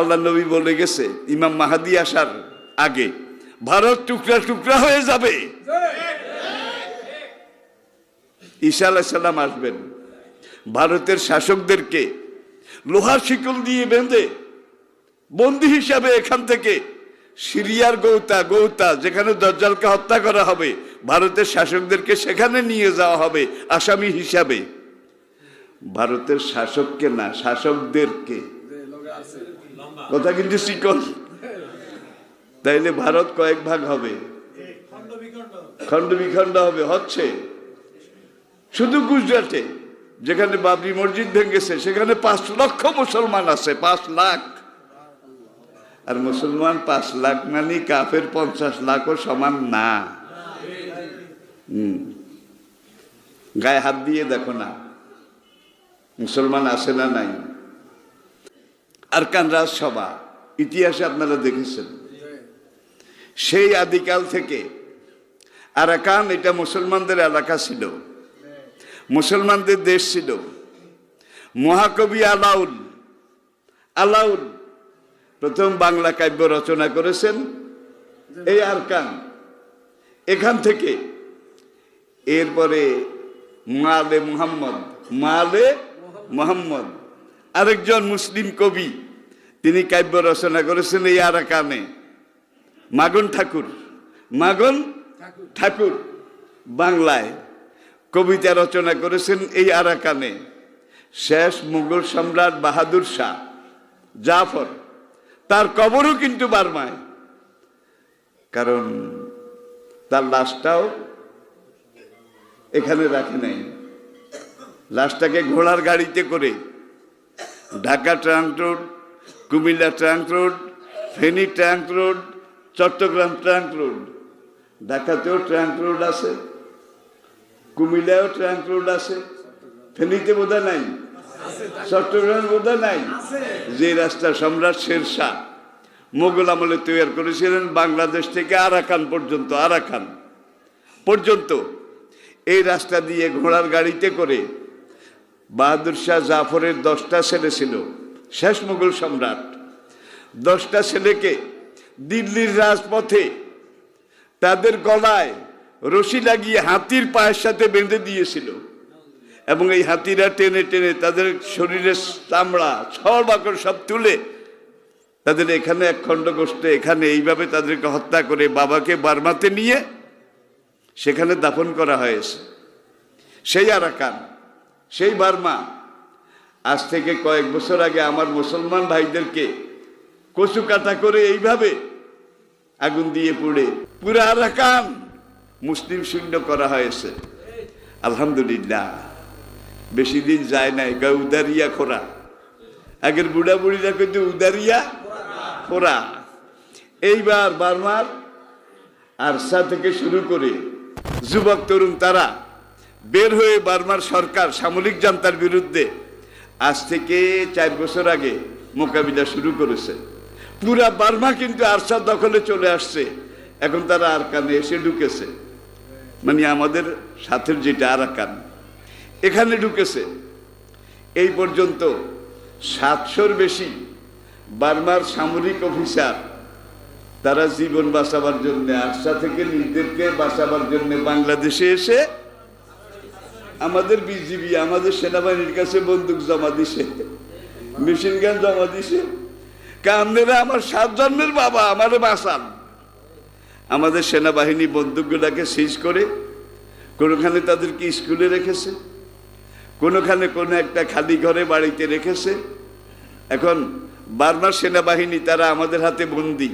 আল্লাহ নবী বলে গেছে, ইমাম মাহাদি আসার আগে, ভারত টুকরা টুকরা হয়ে যাবে। ঈসা আলাইসাল্লাম আসবেন। ভারতের শাসকদেরকে লোহার শিকল দিয়ে বেঁধে বন্দী হিসাবে এখান থেকে সিরিয়ার গৌতা গৌতা, যেখানে দজ্জালকে হত্যা করা হবে, ভারতের শাসকদেরকে সেখানে নিয়ে যাওয়া হবে, আসামি হিসাবে। ভারতের শাসককে না, শাসকদেরকে কথা কিন্তু শিকল। তাইলে ভারত কয়েক ভাগ হবে। খণ্ড বিখণ্ড হবে, হচ্ছে। শুধু গুজরাটে, যেখানে বাবরি মসজিদ ভেঙেছে, সেখানে পাঁচ লক্ষ মুসলমান আছে, পাঁচ লাখ। আর মুসলমান পাঁচ লাখ মানে কাফের পঞ্চাশ লাখও সমান না। হুম। গায়ে হাত দিয়ে দেখো না, মুসলমান আছে না নাই? আরকান রাজসভা ইতিহাসে আপনারা দেখেছেন। সেই আদিকাল থেকে আরাকান এটা মুসলমানদের এলাকা ছিল। মুসলমানদের দেশ ছিল। মহাকবি আলাউল। আলাউল প্রথম বাংলা কাব্য রচনা করেছেন এই আরকান। এখান থেকে এরপরে মালে মুহাম্মদ, মালে মোহাম্মদ। আরেকজন মুসলিম কবি, তিনি কাব্য রচনা করেছেন এই আর আরাকানে। মাগন ঠাকুর। মাগন ঠাকুর বাংলায় কবিতা রচনা করেছেন এই আরাকানে। শেষ মুঘল সম্রাট বাহাদুর শাহ জাফর, তার কবরও কিন্তু বার্মায়। কারণ তার লাশটাও এখানে রাখে নাই। লাশটাকে ঘোড়ার গাড়িতে করে Dhaka trunk road, Comilla trunk road, Feni trunk road, Chattogram trunk road. ঢাকাতেও trunk road আছে, কুমিল্লায়ও ট্রাঙ্ক রোড আছে, ফেনীতে বোধহয় নাই, চট্টগ্রামে বোধহয় নাই। যে রাস্তা সম্রাট শেরশাহ মোগল আমলে তৈরি করেছিলেন বাংলাদেশ থেকে আরাকান পর্যন্ত আরাকান পর্যন্ত, এই রাস্তা দিয়ে ঘোড়ার গাড়িতে করে বাহাদুর শাহ জাফরের দশটা ছেলে ছিল, শেষ মুঘল সম্রাট। দশটা ছেলেকে দিল্লির রাজপথে তাদের গলায় রশি লাগিয়ে হাতির পায়ের সাথে বেঁধে দিয়েছিল। এবং এই হাতিরা টেনে টেনে তাদের শরীরের চামড়া ছড় বাকড় সব তুলে তাদের এখানে এক খণ্ড গোষ্ঠে, এখানে এইভাবে তাদেরকে হত্যা করে বাবাকে বার্মাতে নিয়ে সেখানে দাফন করা হয়েছে। সেই আরাকান সেই বার্মা, আজ থেকে কয়েক বছর আগে আমার মুসলমান ভাইদেরকে কচু কাটা করে এইভাবে আগুন দিয়ে পুড়ে, পুরা আরাকান মুসলিম শূন্য করা হয়েছে। আলহামদুলিল্লাহ। বেশি দিন যায় নাই গা উদারিয়া খোরা। আগের বুড়া বুড়িরা কিন্তু উদারিয়া খোরা। এইবার বার্মার আরসা থেকে শুরু করে যুবক, তরুণ তারা বের হয়ে বার্মার সরকার সামরিক জান্তার বিরুদ্ধে আজ থেকে চার বছর আগে মোকাবিলা শুরু করেছে। পুরা বার্মা কিন্তু আরসার দখলে চলে আসছে। এখন তারা আরকানে এসে ঢুকেছে। মানে আমাদের সাথের যেটা আরাকান এখানে ঢুকেছে। এই পর্যন্ত সাতশোর বেশি বার্মার সামরিক অফিসার তারা জীবন বাঁচাবার জন্য আশা থেকে নিজেদেরকে বাঁচাবার জন্য বাংলাদেশে এসে আমাদের বিজিবি, আমাদের সেনাবাহিনীর কাছে বন্দুক জমা দিছে। মেশিন গান জমা দিছে। কামনেরা আমার সাত জন্মের বাবা, আমারে বাঁচান। আমাদের সেনাবাহিনী বন্দুকগুলাকে সিজ করে, কোনোখানে তাদেরকে স্কুলে রেখেছে, কোনোখানে কোনো একটা খালি ঘরে বাড়িতে রেখেছে। এখন বার্মার সেনাবাহিনী, তারা আমাদের হাতে বন্দি।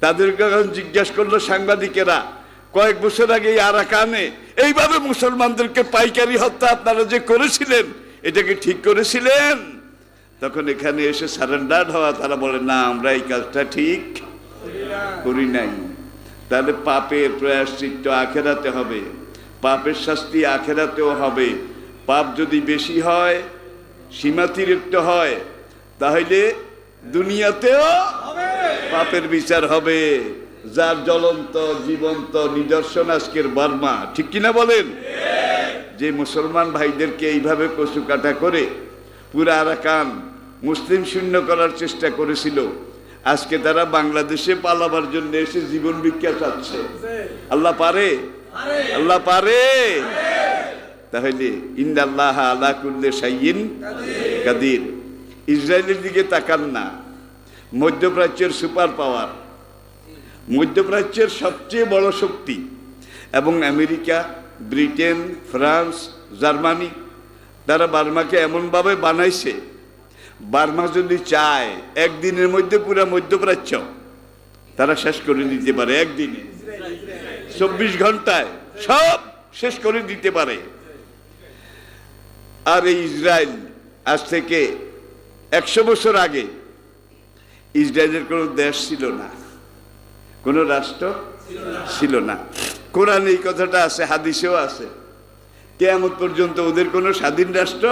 তাদেরকে এখন জিজ্ঞাসা করল সাংবাদিকেরা কয়েক বছর আগে আরাকানে এইভাবে মুসলমানদেরকে পাইকারি হত্যা আপনারা যে করেছিলেন এটাকে ঠিক করেছিলেন? তখন এখানে এসে সারেন্ডার হওয়া তারা বলে না আমরা এই কাজটা ঠিক করি নাই। তাহলে পাপের প্রয়াশ্চিত্ত আখেরাতে হবে। পাপের শাস্তি আখেরাতেও হবে। পাপ যদি বেশি হয় সীমাতিরিক্ত হয় তাহলে দুনিয়াতেও পাপের বিচার হবে। যার জ্বলন্ত, জীবন্ত নিদর্শন আজকের বার্মা, ঠিক কিনা বলেন? যে মুসলমান ভাইদেরকে এইভাবে কচু কাটা করে পুরা আরাকান মুসলিম শূন্য করার চেষ্টা করেছিল, আজকে তারা বাংলাদেশে পালাবার জন্য এসে জীবন ভিক্ষা চাচ্ছে। আল্লাহ পারে? আল্লাহ পারে? তাহলে ইন্দাল্লাহ আলা কুল্লে সাইয়িন কাদির। ইসরায়েলের দিকে তাকান না, মধ্যপ্রাচ্যের সুপার পাওয়ার। মধ্যপ্রাচ্যের সবচেয়ে বড় শক্তি এবং আমেরিকা, ব্রিটেন, ফ্রান্স, জার্মানি, তারা বার্মাকে এমনভাবে বানাইছে, বার্মা যদি চায় একদিনের মধ্যে পুরো মধ্যপ্রাচ্য, তারা শেষ করে দিতে পারে একদিনে। চব্বিশ ঘন্টায় সব শেষ করে দিতে পারে। আর এই ইসরায়েল আজ থেকে একশো বছর আগে ইসরায়েলের কোনো দেশ ছিল না। কোনো রাষ্ট্র ছিল না। কোরআন এই কথাটা আছে, হাদিসেও আছে। কেয়ামত পর্যন্ত ওদের কোনো স্বাধীন রাষ্ট্র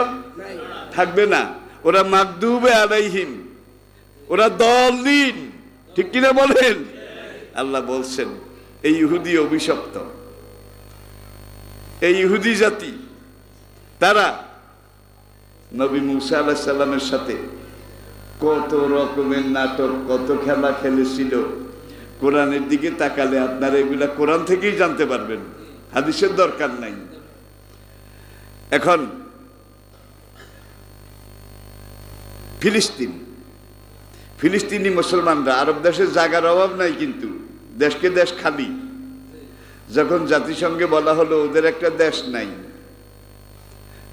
থাকবে না। ওরা মাকদুবে আলাইহিম। ওরা দলহীন ঠিক কিনা বলেন? আল্লাহ বলছেন, এই ইহুদি অভিশপ্ত। এই ইহুদি জাতি, তারা নবী মুসা আলাহ সাল্লামের সাথে কত রকমের নাটক, কত খেলা খেলেছিল কোরআনের দিকে তাকালে আপনারা এগুলা কোরআন থেকেই জানতে পারবেন। হাদিসের দরকার নাই। এখন ফিলিস্তিন। ফিলিস্তিনি মুসলমানরা আরব দেশের জায়গার অভাব নাই কিন্তু দেশকে দেশ খালি। যখন জাতিসংঘে বলা হলো ওদের একটা দেশ নাই,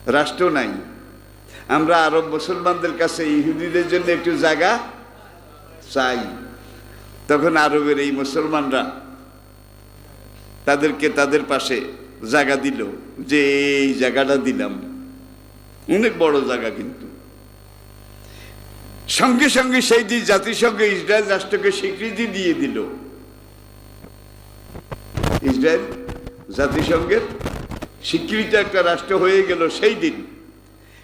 রাষ্ট্র নাই, আমরা আরব মুসলমানদের কাছে ইহুদিদের জন্য একটু জায়গা চাই। তখন আরবের এই মুসলমানরা তাদেরকে তাদের পাশে জায়গা দিল, যে এই জায়গাটা দিলাম। অনেক বড় জায়গা কিন্তু। সঙ্গে সঙ্গে সেই দিন জাতিসংঘ ইসরায়েল রাষ্ট্রকে স্বীকৃতি দিয়ে দিল। ইসরায়েল জাতিসংঘের স্বীকৃত একটা রাষ্ট্র হয়ে গেল সেই দিন।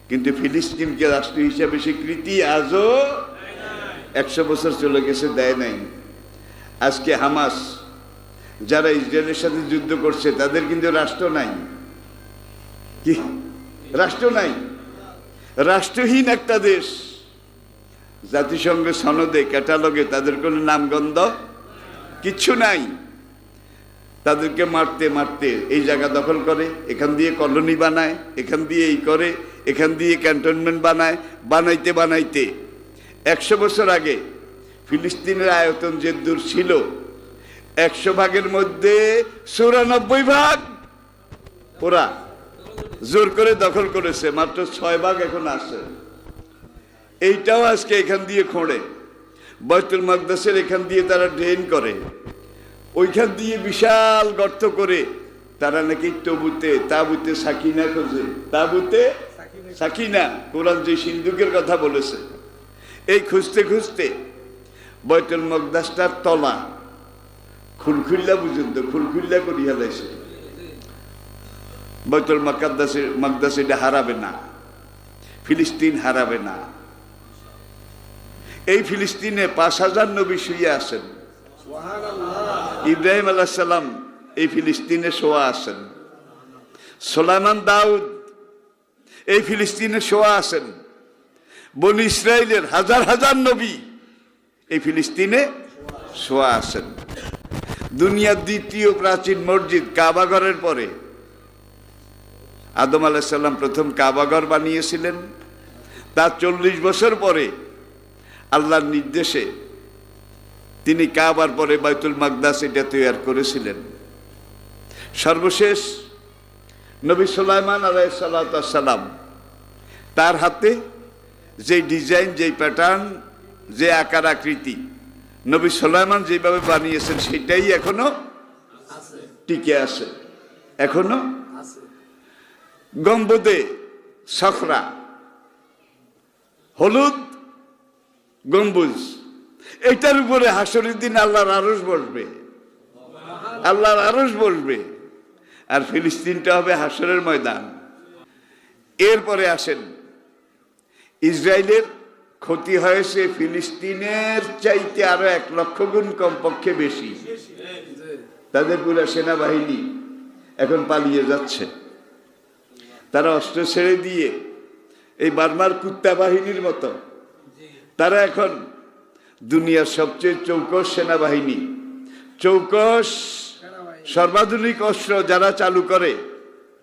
কিন্তু ফিলিস্তিনকে রাষ্ট্র হিসাবে স্বীকৃতি আজও একশো বছর চলে গেছে, দেয় নাই। আজকে হামাস, যারা ইসরায়েলের সাথে যুদ্ধ করছে, তাদের কিন্তু রাষ্ট্র নাই। কি? রাষ্ট্র নাই। রাষ্ট্রহীন একটা দেশ। জাতিসংঘের সনদে, ক্যাটালগে তাদের কোনো নামগন্ধ কিচ্ছু নাই। তাদেরকে মারতে মারতে এই জায়গা দখল করে, এখান দিয়ে কলোনি বানায়, এখান দিয়ে এই করে, এখান দিয়ে ক্যান্টনমেন্ট বানায়, বানাইতে বানাইতে। একশো বছর আগে ফিলিস্তিনের আয়তন যে দূর ছিল, একশো ভাগের মধ্যে চুরানব্বই ভাগ ওরা জোর করে দখল করেছে, মাত্র ছয় ভাগ এখন আছে। এইটাও আজকে এখান দিয়ে খোঁড়ে। বয়তুল মাকদাসের এখান দিয়ে তারা ড্রেন করে। ওইখান দিয়ে বিশাল গর্ত করে তারা নাকি তবুতে, তাবুতে সাকিনা খোঁজে। তাবুতে সাকিনা। কোরআন যে সিন্ধুকের কথা বলেছে। এই খুঁজতে খুঁজতে বয়তুল মকদাসটার তলা। খুলখুল্লা পর্যন্ত খুলখুল্লা করি হেলাইছে। বয়তুল মকাদ্দাসে মকদাস এটা হারাবে না। ফিলিস্তিন হারাবে না। এই ফিলিস্তিনে পাঁচ হাজার নবী শুয়ে আছেন। ইব্রাহিম আলাহ সাল্লাম এই ফিলিস্তিনে শোয়া আছেন। সোলাইমান দাউদ এই ফিলিস্তিনে শোয়া আছেন। বন ইসরায়েলের হাজার হাজার নবী এই ফিলিস্তিনে শোয়া আছেন দুনিয়ার দ্বিতীয় প্রাচীন মসজিদ কাবাগরের পরে আদম আলাহিসাল্লাম প্রথম কাবাগর বানিয়েছিলেন। তার চল্লিশ বছর পরে আল্লাহর নির্দেশে তিনি কাবার পরে বাইতুল মাকদাস এটা তৈরি করেছিলেন। সর্বশেষ নবী সুলাইমান আলাইসাল্লাম তার হাতে যে ডিজাইন, যেই প্যাটার্ন যে আকার আকৃতি। নবী সুলাইমান যেভাবে বানিয়েছেন সেটাই এখনও টিকে আছে। এখনও গম্বদে সখরা হলুদ গম্বুজ। এটার উপরে হাসরের দিন আল্লাহর আরস বসবে। আল্লাহর আরস বসবে। আর ফিলিস্তিনটা হবে হাসরের ময়দান। এরপরে আসেন ইসরায়েলের ক্ষতি হয়েছে ফিলিস্তিনের চাইতে আরও এক লক্ষ গুণ কমপক্ষে বেশি। তাদের পুরো সেনাবাহিনী এখন পালিয়ে যাচ্ছে। তারা অস্ত্র ছেড়ে দিয়ে এই বার্মার কুত্তা বাহিনীর মতো। তারা এখন দুনিয়ার সবচেয়ে চৌকস সেনাবাহিনী। চৌকস সর্বাধুনিক অস্ত্র যারা চালু করে,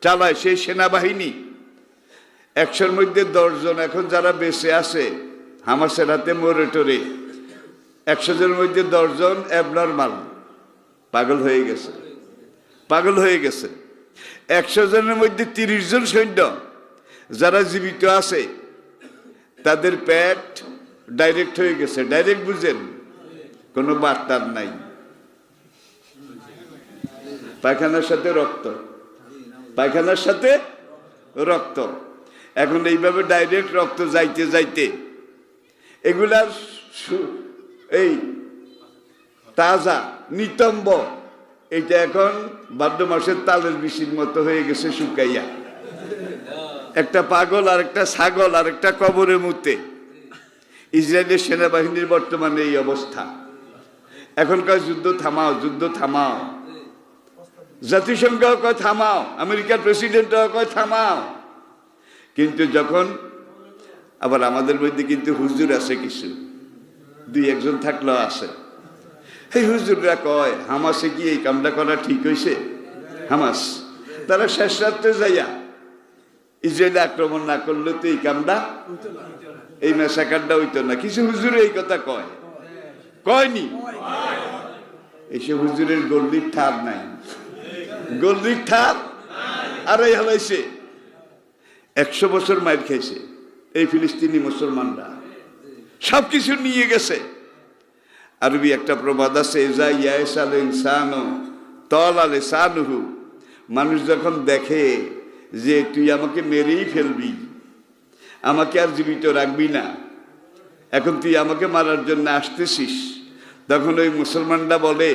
চালায় সেই সেনাবাহিনী। একশোর মধ্যে দশজন এখন যারা বেঁচে আছে হামাসের হাতে মরে টরে একশো জনের মধ্যে দশজন অ্যাবনর্মাল পাগল হয়ে গেছে। পাগল হয়ে গেছে। একশো জনের মধ্যে তিরিশ জন সৈন্য। যারা জীবিত আছে, তাদের পেট ডাইরেক্ট হয়ে গেছে। ডাইরেক্ট বুঝেন, কোনো বার্তার নাই। পায়খানার সাথে রক্ত। পায়খানার সাথে রক্ত। এখন এইভাবে ডাইরেক্ট রক্ত যাইতে যাইতে এগুলার এই তাজা নিতম্ব, এটা এখন ভাদ্র মাসের তালের বিশির মতো হয়ে গেছে শুকাইয়া। একটা পাগল আর একটা ছাগল আর একটা কবরের মুতে ইসরায়েলের সেনাবাহিনীর বর্তমানে এই অবস্থা। এখনকার যুদ্ধ থামাও যুদ্ধ থামাও। জাতিসংঘ কয় থামাও, আমেরিকার প্রেসিডেন্টও কয় থামাও। কিন্তু যখন আবার আমাদের মধ্যে কিন্তু হুজুর আছে কিছু। দুই একজন থাকলেও আছে। এই হুজুররা কয়, হামাসে কি এই কামটা করা ঠিক হয়েছে হামাস, তারা শেষ রাত্রে যাইয়া ইসরায়েলে আক্রমণ না করলে তো এই কামটা এই মেসাকারটা হইতো না। কিছু হুজুরে এই কথা কয়। কয়নি? এসে হুজুরের গল্লির ঠার নাই। গল্লির আর এই হালাইছে। একশো বছর মাইর খাইছে। এই ফিলিস্তিনি মুসলমানরা। সব কিছু নিয়ে গেছে। আরবি একটা প্রবাদ আছে মানুষ যখন দেখে যে, তুই আমাকে মেরেই ফেলবি, আমাকে আর জীবিত রাখবি না, এখন তুই আমাকে মারার জন্য আসতেছিস। তখন ওই মুসলমানরা বলে,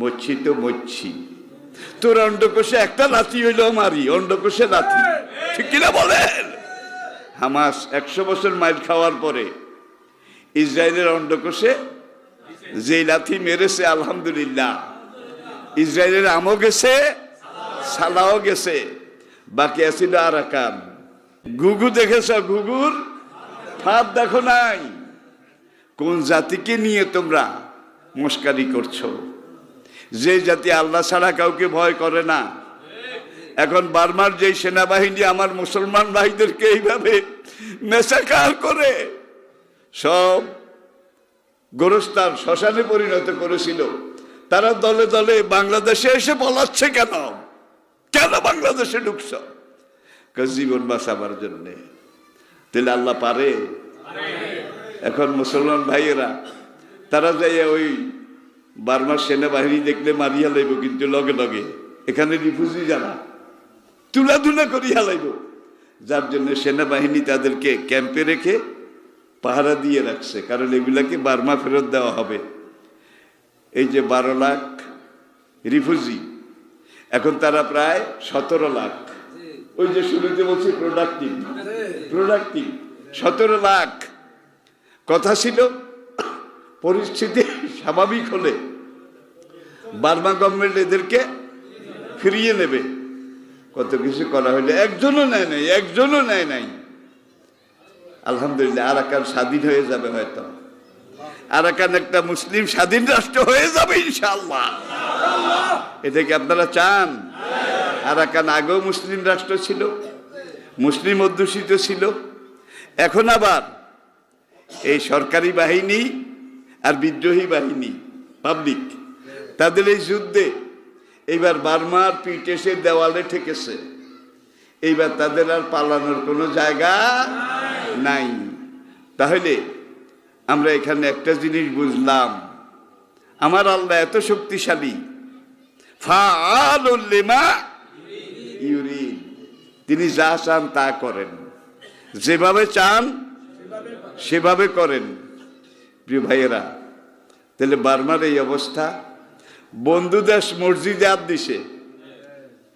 মরছি তো মরছি। তোর অন্ডকোষে একটা লাথি হইল মারি অন্ডকোষে লাথি। ঠিক কিনা বলেন? হামাস একশো বছর মাইল খাওয়ার পরে ইসরায়েলের অন্ডকোষে যে লাথি মেরেছে, আলহামদুলিল্লাহ। ইসরায়েলের আমও গেছে, সালাও গেছে, বাকি আছিল আরাকান গুগু দেখেছ গুগুর ফাঁদ দেখো নাই। কোন জাতিকে নিয়ে তোমরা মুস্কারি করছ? যে জাতি আল্লাহ ছাড়া কাউকে ভয় করে না এখন বার্মার যে সেনাবাহিনী আমার মুসলমান ভাইদেরকে এইভাবে মেসাকার করে, সব গোরস্থান শ্মশানে পরিণত করেছিল। তারা দলে দলে বাংলাদেশে এসে বলাচ্ছে কেন? কেন বাংলাদেশে ঢুকছ? জীবন বাঁচাবার জন্যে। তাহলে আল্লাহ পারে? এখন মুসলমান ভাইয়েরা, তারা যাই ওই বার্মার সেনাবাহিনী দেখলে মারিয়া লাইব কিন্তু লগে লগে। এখানে রিফিউজি যারা তুলাধুলা করিয়া লাইব। যার জন্য সেনাবাহিনী তাদেরকে ক্যাম্পে রেখে পাহারা দিয়ে রাখছে, কারণ এগুলাকে বার্মা ফেরত দেওয়া হবে। এই যে বারো লাখ রিফিউজি, এখন তারা প্রায় সতেরো লাখ। ওই যে শুরুতে বলছি প্রোডাক্টিভ প্রোডাক্টিভ সতেরো লাখ। কথা ছিল, পরিস্থিতি স্বাভাবিক হলে বার্মা গভর্নমেন্ট এদেরকে ফিরিয়ে নেবে। কত কিছু করা হলে একজনও নেয় নাই, একজনও নেয় নাই। আলহামদুলিল্লাহ, আরাকান স্বাধীন হয়ে যাবে হয়তো। আরাকান একটা মুসলিম স্বাধীন রাষ্ট্র হয়ে যাবে ইনশাল্লাহ এটা কি আপনারা চান? আরাকান আগেও মুসলিম রাষ্ট্র ছিল, মুসলিম অধ্যুষিত ছিল। এখন আবার এই সরকারি বাহিনী আর বিদ্রোহী বাহিনী পাবলিক তাদের এই যুদ্ধে এইবার বার্মার পিঠ এসে দেওয়ালে ঠেকেছে। এইবার তাদের আর পালানোর কোনো জায়গা নাই। তাহলে আমরা এখানে একটা জিনিস বুঝলাম। আমার আল্লাহ এত শক্তিশালী। ফাআলুল্লিমা ইউরিদ তিনি যা চান তা করেন। যেভাবে চান, সেভাবে করেন। প্রিয় ভাইয়েরা, তাহলে বার্মার এই অবস্থা বন্ধু দেশ মসজিদে হাত দিছে।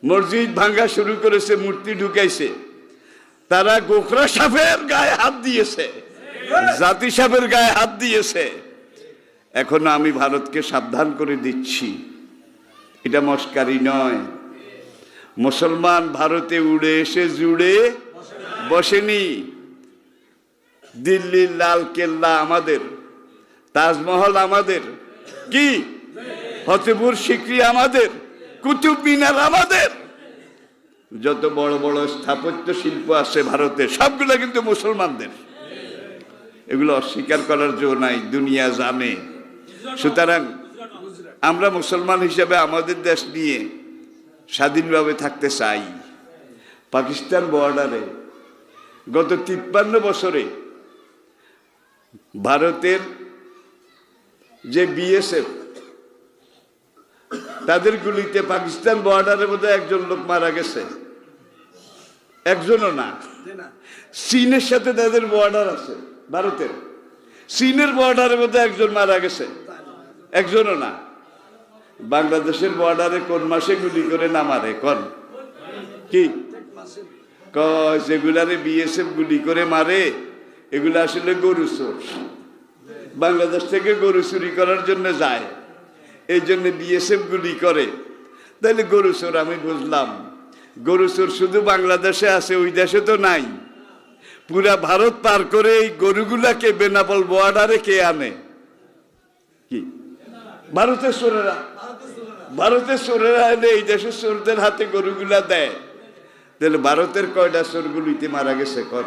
মসজিদ ভাঙ্গা শুরু করেছে, মূর্তি ঢুকাইছে। তারা গোখরা সাপের গায়ে হাত দিয়েছে। জাতি সাপের গায়ে হাত দিয়েছে। এখন আমি ভারতকে সাবধান করে দিচ্ছি। এটা মস্কারি নয়। মুসলমান ভারতে উড়ে এসে জুড়ে বসেনি। দিল্লির লাল কেল্লা আমাদের, তাজমহল আমাদের। কি? ফতেপুর সিকরি আমাদের, কুতুব মিনার আমাদের। যত বড় বড় স্থাপত্য শিল্প আছে ভারতে, সবগুলো কিন্তু মুসলমানদের। এগুলো অস্বীকার করার জন্য নাই, দুনিয়া জানে। সুতরাং আমরা মুসলমান হিসেবে আমাদের দেশ নিয়ে স্বাধীনভাবে থাকতে চাই। পাকিস্তান বর্ডারে গত তিপ্পান্ন বছরে ভারতের যে বিএসএফ তাদের গুলিতে পাকিস্তান বর্ডারের মধ্যে একজন লোক মারা গেছে। একজনও না। চীনের সাথে তাদের বর্ডার আছে ভারতের। চীনের বর্ডারের মধ্যে একজন মারা গেছে। একজনও না। বাংলাদেশের বর্ডারে কোন মাসে গুলি করে না মারে কোন? কি? কয় যেগুলারে বিএসএফ গুলি করে মারে এগুলো আসলে গরু চোর। বাংলাদেশ থেকে গরু চুরি করার জন্য যায়। এই জন্য বিএসএফ গুলি করে। তাহলে গরু চোর আমি বুঝলাম। গরু চোর শুধু বাংলাদেশে আছে, ওই দেশে তো নাই। পুরা ভারত পার করে এই গরুগুলাকে বেনাপল বর্ডারে কে আনে? কি? ভারতের চোরেরা। ভারতের চোরেরা এলে এই দেশের চোরদের হাতে গরুগুলা দেয়। তাহলে ভারতের কয়টা চোরগুলিতে মারা গেছে কর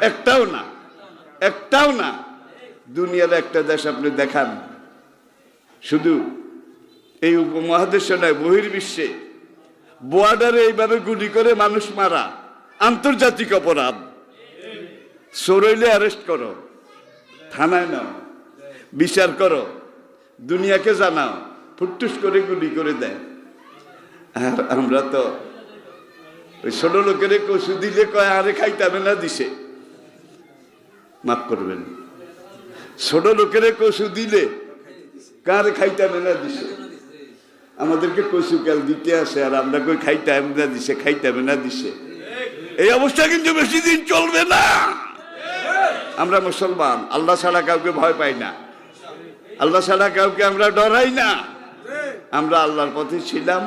একটাও না। একটাও না। দুনিয়ার একটা দেশ আপনি দেখান। শুধু এই উপমহাদেশে নয় বহির্বিশ্বে বর্ডারে এইভাবে গুলি করে মানুষ মারা, আন্তর্জাতিক অপরাধ। সরইলে অ্যারেস্ট করো, থানায় নাও, বিচার করো, দুনিয়াকে জানাও ফুটুস করে গুলি করে দেয়। আর আমরা তো ওই ছোট লোকের কচু দিলে কয়, আরে খাইতাবে না, দিছে। মাফ করবেন। ছোট লোকের কচু দিলে, কারে খাইতাবে না, দিছে। আমাদেরকে কচু কাল দিতে আসে, আর আমরা কই খাইতাম, না দিছে খাইতে হবে না দিছে। এই অবস্থা কিন্তু বেশি দিন চলবে না। আমরা মুসলমান, আল্লাহ ছাড়া কাউকে ভয় পাই না। আল্লাহ ছাড়া কাউকে আমরা ডরাই না। আমরা আল্লাহর পথে ছিলাম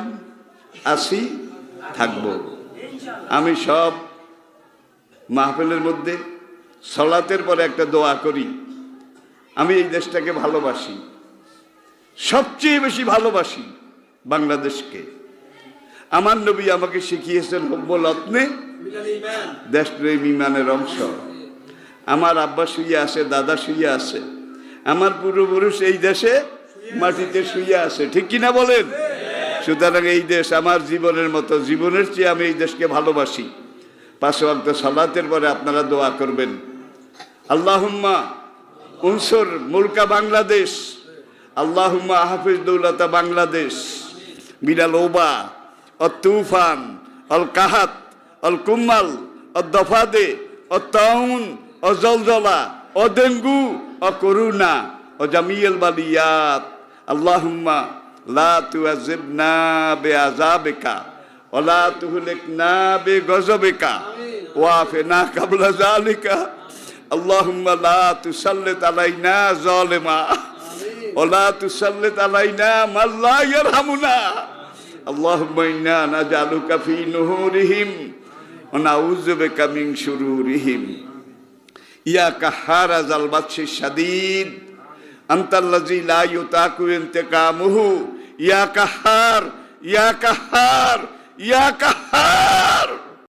আসি থাকব। আমি সব মাহফিলের মধ্যে সলাতের পরে একটা দোয়া করি। আমি এই দেশটাকে ভালোবাসি, সবচেয়ে বেশি ভালোবাসি। বাংলাদেশকে। আমার নবী আমাকে শিখিয়েছেন হব্বল রত্নে দেশপ্রেম ইমানের অংশ। আমার আব্বা শুয়ে আছে, দাদা শুয়ে আছে। আমার পূর্বপুরুষ এই দেশে মাটিতে শুয়ে আছে। ঠিক কিনা বলেন? সুতরাং এই দেশ আমার জীবনের মতো, জীবনের চেয়ে আমি এই দেশকে ভালোবাসি। পাশে অক্ত সালাতের পরে আপনারা দোয়া করবেন। আল্লাহুম্মা উনসর মুলকা বাংলাদেশ। আল্লাহুম্মা হাফিজ দৌলতা বাংলাদেশ। من الوباء الطوفان القحط الكمل الضفادع الطاعون الزلزلة الدنجو الكورونا وجميع البليات. اللهم لا تعذبنا بعذابك ولا تهلكنا بغضبك. وعافنا قبل ذلك. اللهم لا تسلط علينا ظالما. ওলা তুসাল্লিত আলাইনা মান লা ইয়ারহামুনা। আল্লাহুম্মা ইন্না নাজআলুকা ফি নুহুরিহিম ওয়া নাউযু বিকা মিন শুরুরিহিম। ইয়া কাহার আজাল বাদশি শাদীদ। আন্তাল্লাজি লা ইউতাকু ইন্তিকামুহু। ইয়া কাহার ইয়া কাহার ইয়া কাহার